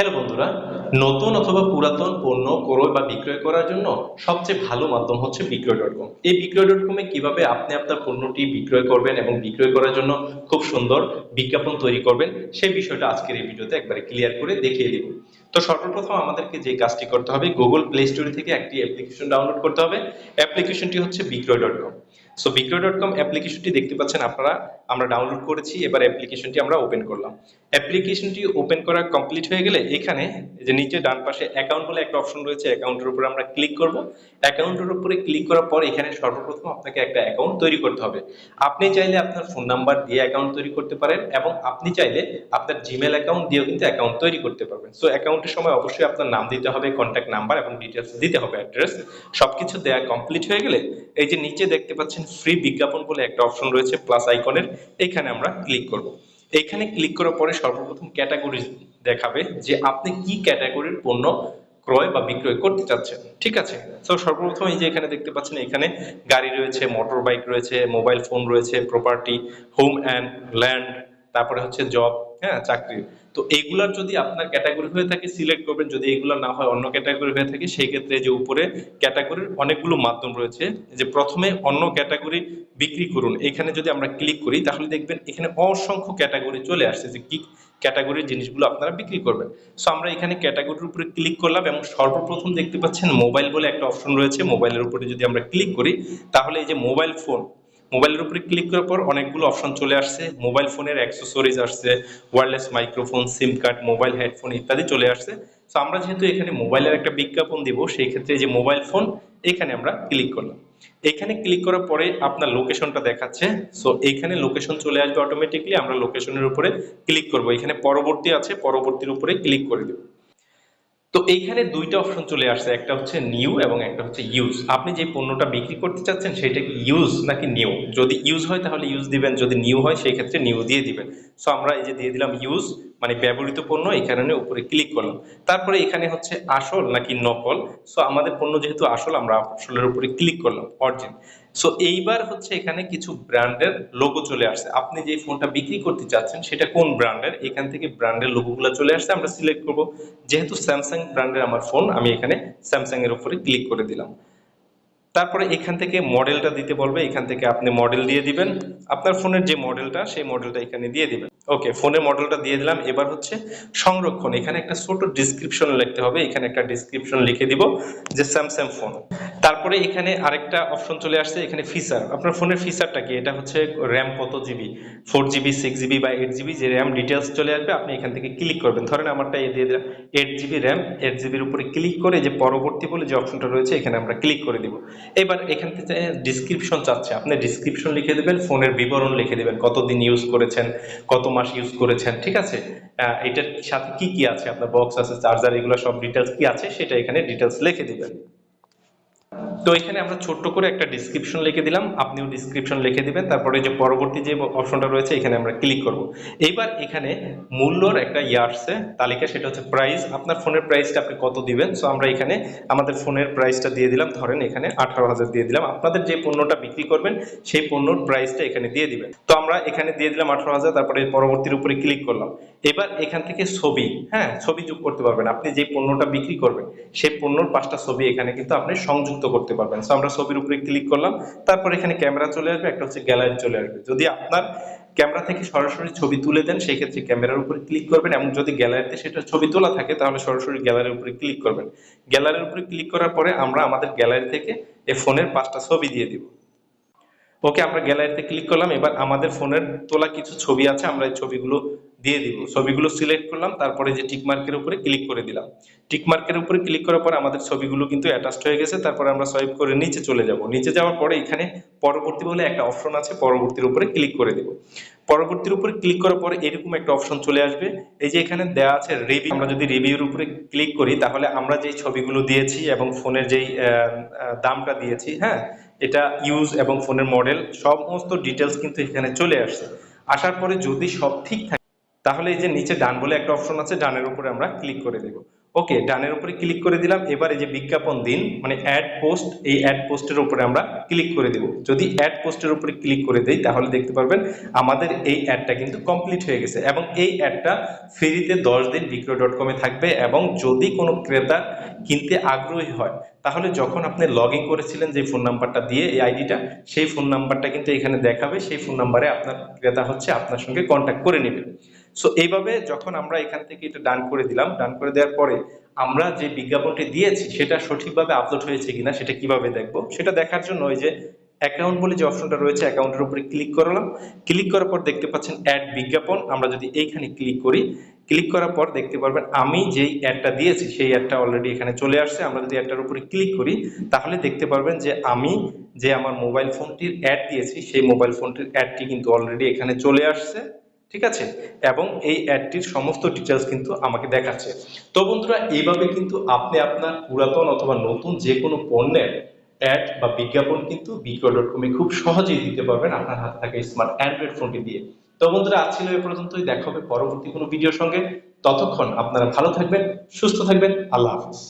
Hello বন্ধুরা, নতুন অথবা পুরাতন পণ্য ক্রয় বা বিক্রয় করার জন্য সবচেয়ে ভালো মাধ্যম হচ্ছে বিক্রয় ডট কম। এই বিক্রয় ডট কমে কীভাবে আপনি আপনার পণ্যটি বিক্রয় করবেন এবং বিক্রয় করার জন্য খুব সুন্দর বিজ্ঞাপন তৈরি করবেন, সেই বিষয়টা আজকের এই ভিডিওতে একবারে ক্লিয়ার করে দেখিয়ে দিব। তো সর্বপ্রথম আমাদেরকে যে কাজটি করতে হবে গুগল প্লে স্টোর থেকে একটি অ্যাপ্লিকেশন ডাউনলোড করতে হবে। অ্যাপ্লিকেশনটি হচ্ছে Bikroy dot com. So Bikroy dot com অ্যাপ্লিকেশনটি দেখতে পাচ্ছেন আপনারা। আমরা ডাউনলোড করেছি, এবার অ্যাপ্লিকেশনটি আমরা ওপেন করলাম। অ্যাপ্লিকেশনটি ওপেন করা কমপ্লিট হয়ে গেলে এখানে যে নিচে ডান পাশে অ্যাকাউন্ট বলে একটা অপশন রয়েছে অ্যাকাউন্টের উপরে আমরা ক্লিক করব। অ্যাকাউন্টের উপরে ক্লিক করার পর এখানে সর্বপ্রথম আপনাকে একটা অ্যাকাউন্ট তৈরি করতে হবে। আপনি চাইলে আপনার ফোন নাম্বার দিয়ে অ্যাকাউন্ট তৈরি করতে পারেন এবং আপনি চাইলে আপনার জিমেল অ্যাকাউন্ট দিয়েও কিন্তু অ্যাকাউন্ট তৈরি করতে পারবেন। সো অ্যাকাউন্টের সময় অবশ্যই আপনার নাম দিতে হবে কন্ট্যাক্ট নাম্বার এবং ডিটেলস দিতে হবে অ্যাড্রেস সবকিছু দেয়া কমপ্লিট হয়ে গেলে এই যে নিচে দেখতে পাচ্ছেন ফ্রি বিজ্ঞাপন বলে একটা অপশন রয়েছে প্লাস আইকনের এখানে আমরা ক্লিক করব। এখানে ক্লিক করার পরে সর্বপ্রথম ক্যাটাগরি দেখাবে যে আপনি কি ক্যাটাগরির পণ্য ক্রয় বা বিক্রয় করতে চাচ্ছেন। ঠিক আছে? তো সর্বপ্রথম এই যে এখানে দেখতে পাচ্ছেন, এখানে গাড়ি রয়েছে মোটর বাইক রয়েছে মোবাইল ফোন রয়েছে প্রপার্টি হোম অ্যান্ড ল্যান্ড তারপরে হচ্ছে জব হ্যাঁ চাকরি। তো এইগুলার যদি আপনার ক্যাটাগরি হয়ে থাকে সিলেক্ট করবেন, যদি এগুলো না হয়, অন্য ক্যাটাগরি হয়ে থাকে, সেই ক্ষেত্রে যে উপরে ক্যাটাগরির অনেকগুলো মাধ্যম রয়েছে যে প্রথমে অন্য ক্যাটাগরি বিক্রি করুন। এখানে যদি আমরা ক্লিক করি, তাহলে দেখবেন এখানে অসংখ্য ক্যাটাগরি চলে আসছে যে কি ক্যাটাগরির জিনিসগুলো আপনারা বিক্রি করবেন। সো আমরা এখানে ক্যাটাগরির উপরে ক্লিক করলাম এবং সর্বপ্রথম দেখতে পাচ্ছেন মোবাইল বলে একটা অপশন রয়েছে। মোবাইলের উপরে যদি আমরা ক্লিক করি, তাহলে এই যে মোবাইল ফোন মোবাইলের উপরে ক্লিক করার পর অনেকগুলো অপশন চলে আসছে। মোবাইল ফোনের অ্যাক্সেসরিজ আসছে wireless microphone SIM card mobile headphone ইত্যাদি চলে আসছে। তো আমরা যেহেতু এখানে মোবাইলের একটা বিজ্ঞাপন দিব, সেই ক্ষেত্রে যে মোবাইল ফোন, এখানে আমরা ক্লিক করলাম। এখানে ক্লিক করার পরে আপনার লোকেশনটা দেখাচ্ছে। সো এখানে লোকেশন চলে আসবে অটোমেটিকলি আমরা লোকেশনের উপরে ক্লিক করব। এখানে পরবর্তী আছে, পরবর্তীর উপরে ক্লিক করে দেব। তো এইখানে দুইটা অপশন চলে আসছে, একটা হচ্ছে নিউ এবং একটা হচ্ছে ইউজ আপনি যে পণ্যটা বিক্রি করতে চাচ্ছেন সেটা কি ইউজ নাকি নিউ যদি ইউজ হয় তাহলে ইউজ দিবেন, যদি নিউ হয় সেই ক্ষেত্রে নিউ দিয়ে দিবেন। সো আমরা এই যে দিয়ে দিলাম ইউজ মানে ব্যবহৃত পণ্য এখানে উপরে ক্লিক করলাম। তারপরে এখানে হচ্ছে আসল নাকি নকল? সো আমাদের পণ্য যেহেতু আসল, আমরা আসলের উপরে ক্লিক করলাম অরিজিন সো এইবার হচ্ছে এখানে কিছু ব্র্যান্ডের লোগো চলে আসছে। আপনি যে ফোনটা বিক্রি করতে চাচ্ছেন, সেটা কোন ব্র্যান্ডের? এখান থেকে ব্র্যান্ডের লোগোগুলো চলে আসছে, আমরা সিলেক্ট করব। যেহেতু স্যামসাং ব্র্যান্ডের আমার ফোন আমি এখানে স্যামসাং এর উপরে ক্লিক করে দিলাম। তারপরে এখান থেকে মডেলটা দিতে বলবে। এখান থেকে আপনি মডেল দিয়ে দিবেন। আপনার ফোনের যে মডেলটা সেই মডেলটা এখানে দিয়ে দিবেন। ওকে ফোনের মডেলটা দিয়ে দিলাম। এবার হচ্ছে সংরক্ষণ। এখানে একটা ছোট ডিসক্রিপশন লিখতে হবে। এখানে একটা ডিসক্রিপশন লিখে দিব যে স্যামসাং ফোন তারপরে এখানে আরেকটা অপশন চলে আসছে, এখানে ফিচার আপনার ফোনের ফিচারটা কি? এটা হচ্ছে র্যাম কত GB four GB six GB বা এইট জিবি যে র্যাম ডিটেলস চলে আসবে, আপনি এখান থেকে ক্লিক করবেন। ধরেন আমারটা দিয়ে দিলাম এইট জিবি র্যাম এইট জিবির উপরে ক্লিক করে যে পরবর্তী বলে যে অপশনটা রয়েছে, এখানে আমরা ক্লিক করে দিব। এবার এখান থেকে ডিসক্রিপশন চাচ্ছে। আপনি ডিসক্রিপশন লিখে দেবেন ফোনের বিবরণ লিখে দেবেন। কতদিন ইউজ করেছেন, কত মাস ইউজ করেছেন, ঠিক আছে? এটার সাথে কি কি আছে? আপনার বক্স আছে চার্জার এগুলো সব ডিটেলস কি আছে? সেটা এখানে ডিটেলস লিখে দিবেন। তো এখানে আমরা ছোট্ট করে একটা ডিসক্রিপশন লিখে দিলাম, আপনিও ডিসক্রিপশন লিখে দিবেন, তারপরে যে পরবর্তী যে অপশনটা রয়েছে, এখানে আমরা ক্লিক করব। এইবার এখানে মূল্যর একটা ইয়ে আসছে, তালিকা, সেটা হচ্ছে প্রাইস আপনার ফোনের প্রাইসটা আপনি কত দিবেন? সো আমরা এখানে আমাদের ফোনের প্রাইসটা দিয়ে দিলাম। ধরেন এখানে আঠারো হাজার দিয়ে দিলাম। আপনাদের যে পণ্যটা বিক্রি করবেন, সেই পণ্যর প্রাইসটা এখানে দিয়ে দিবেন। তো আমরা এখানে দিয়ে দিলাম আঠারো হাজার, তারপরে পরবর্তীর উপরে ক্লিক করলাম। এবার এখান থেকে ছবি হ্যাঁ ছবি যোগ করতে পারবেন। আপনি যে পণ্যটা বিক্রি করবেন, সেই পণ্যর পাঁচটা ছবি এখানে কিন্তু আপনি সংযুক্ত করতে পারবেন। সো আমরা ছবির উপরে ক্লিক করলাম, তারপর এখানে ক্যামেরা চলে আসবে, একটা হচ্ছে গ্যালারি চলে আসবে। যদি আপনার ক্যামেরা থেকে সরাসরি ছবি তুলে দেন, সেই ক্ষেত্রে ক্যামেরার উপরে ক্লিক করবেন এবং যদি গ্যালারিতে সেটা ছবি তোলা থাকে, তাহলে সরাসরি গ্যালারির উপরে ক্লিক করবেন। গ্যালারির উপরে ক্লিক করার পরে আমরা আমাদের গ্যালারি থেকে এই ফোনের পাঁচটা ছবি দিয়ে দিব। ওকে আমরা গ্যালারিতে ক্লিক করলাম, এবার আমাদের ফোনের তোলা কিছু ছবি আছে, আমরা এই ছবিগুলো দিয়ে দিব। ছবিগুলো সিলেক্ট করলাম, তারপরে যে টিক মার্কের উপরে ক্লিক করে দিলাম। টিক মার্কের উপরে ক্লিক করার পর আমাদের ছবিগুলো কিন্তু অ্যাটাচড হয়ে গেছে, তারপরে আমরা সোয়াইপ করে নিচে চলে যাব। নিচে যাওয়ার পরে এখানে পরবর্তী বলে একটা অপশন আছে, পরবর্তীর উপরে ক্লিক করে দিব। পরবর্তীর উপরে ক্লিক করার পরে এরকম একটা অপশন চলে আসবে। এই যে এখানে দেওয়া আছে রিভিউ আমরা যদি রিভিউর উপরে ক্লিক করি, তাহলে আমরা যেই ছবিগুলো দিয়েছি এবং ফোনের যেই দামটা দিয়েছি হ্যাঁ এটা ইউজ এবং ফোনের মডেল সমস্ত ডিটেলস কিন্তু এখানে চলে আসছে। আসার পরে যদি সব ঠিক থাকে তাহলে এই যে নিচে ডান বলে একটা অপশন আছে, ডানের উপরে আমরা ক্লিক করে দেব। ওকে ডানের উপরে ক্লিক করে দিলাম। এবার এই যে বিজ্ঞাপন দিন মানে অ্যাড পোস্ট এই অ্যাড পোস্টের উপরে আমরা ক্লিক করে দিব। যদি অ্যাড পোস্টের উপরে ক্লিক করে দেই, তাহলে দেখতে পারবেন আমাদের এই অ্যাডটা কিন্তু কমপ্লিট হয়ে গেছে এবং এই অ্যাডটা ফ্রিতে দশ দিন বিক্রয় ডট কমে থাকবে এবং যদি কোনো ক্রেতা কিনতে আগ্রহী হয়, তাহলে যখন আপনি লগ করেছিলেন যে ফোন নাম্বারটা দিয়ে এই আইডিটা সেই ফোন নাম্বারটা কিন্তু এখানে দেখাবে। সেই ফোন নাম্বারে আপনার ক্রেতা হচ্ছে আপনার সঙ্গে কন্ট্যাক্ট করে নেবে। সো এইভাবে যখন আমরা এখান থেকে এটা ডান করে দিলাম ডান করে দেওয়ার পরে আমরা যে বিজ্ঞাপনটি দিয়েছি, সেটা সঠিকভাবে আপলোড হয়েছে কিনা, সেটা কীভাবে দেখব? সেটা দেখার জন্য ওই যে অ্যাকাউন্ট বলে যে অপশনটা রয়েছে অ্যাকাউন্টের উপরে ক্লিক করলাম। ক্লিক করার পর দেখতে পাচ্ছেন অ্যাড বিজ্ঞাপন। আমরা যদি এইখানে ক্লিক করি ক্লিক করার পর দেখতে পারবেন আমি যেই অ্যাডটা দিয়েছি, সেই অ্যাডটা অলরেডি এখানে চলে আসছে। আমরা যদি অ্যাডটার উপরে ক্লিক করি, তাহলে দেখতে পারবেন যে আমি যে আমার মোবাইল ফোনটির অ্যাড দিয়েছি, সেই মোবাইল ফোনটির অ্যাডটি কিন্তু অলরেডি এখানে চলে আসছে। ঠিক আছে? এবং এই অ্যাডটির সমস্ত ডিটেলস কিন্তু আমাকে দেখাচ্ছে। তো বন্ধুরা, এইভাবে কিন্তু আপনি আপনার পুরাতন অথবা নতুন যে কোনো পণ্যের অ্যাড বা বিজ্ঞাপন কিন্তু বিক্রয় ডট কমে খুব সহজেই দিতে পারবেন আপনার হাতে থাকা স্মার্ট অ্যান্ড্রয়েড ফোনটি দিয়ে। তো বন্ধুরা, আজ ছিল এ পর্যন্তই। দেখা হবে পরবর্তী কোনো ভিডিওর সঙ্গে। ততক্ষণ আপনারা ভালো থাকবেন, সুস্থ থাকবেন। আল্লাহ হাফিজ।